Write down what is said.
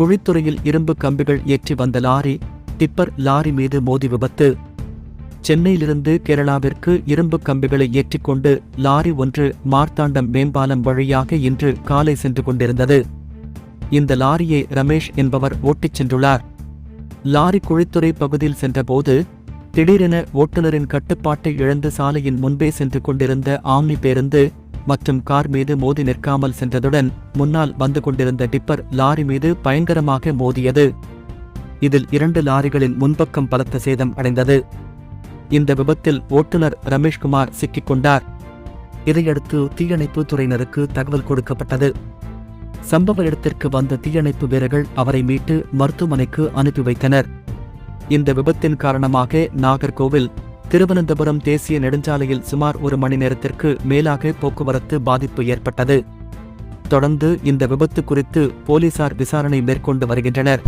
குழித்துறையில் இரும்பு கம்பிகள் ஏற்றி வந்த லாரி டிப்பர் லாரி மீது மோதி விபத்து. சென்னையிலிருந்து கேரளாவிற்கு இரும்பு கம்பிகளை ஏற்றிக்கொண்டு லாரி ஒன்று மார்த்தாண்டம் மேம்பாலம் வழியாக இன்று காலை சென்று கொண்டிருந்தது. இந்த லாரியை ரமேஷ் என்பவர் ஓட்டிச் சென்றுள்ளார். லாரி குழித்துறை பகுதியில் சென்றபோது திடீரென ஓட்டுநரின் கட்டுப்பாட்டை இழந்து சாலையின் முன்பே சென்று கொண்டிருந்த ஆம்னி பேருந்து மற்றும் கார் மீது மோதி நிற்காமல் சென்றதுடன் முன்னால் வந்து கொண்டிருந்த டிப்பர் லாரி மீது பயங்கரமாக மோதியது. இதில் இரண்டு லாரிகளின் முன்பக்கம் பலத்த சேதம் அடைந்தது. இந்த விபத்தில் ஓட்டுநர் ரமேஷ்குமார் சிக்கிக் கொண்டார். இதையடுத்து தீயணைப்பு துறையினருக்கு தகவல் கொடுக்கப்பட்டது. சம்பவ இடத்திற்கு வந்த தீயணைப்பு வீரர்கள் அவரை மீட்டு மருத்துவமனைக்கு அனுப்பி வைத்தனர். இந்த விபத்தின் காரணமாக நாகர்கோவில் திருவனந்தபுரம் தேசிய நெடுஞ்சாலையில் சுமார் ஒரு மணி நேரத்திற்கு மேலாக போக்குவரத்து பாதிப்பு ஏற்பட்டது. தொடர்ந்து இந்த விபத்து குறித்து போலீசார் விசாரணை மேற்கொண்டு வருகின்றனர்.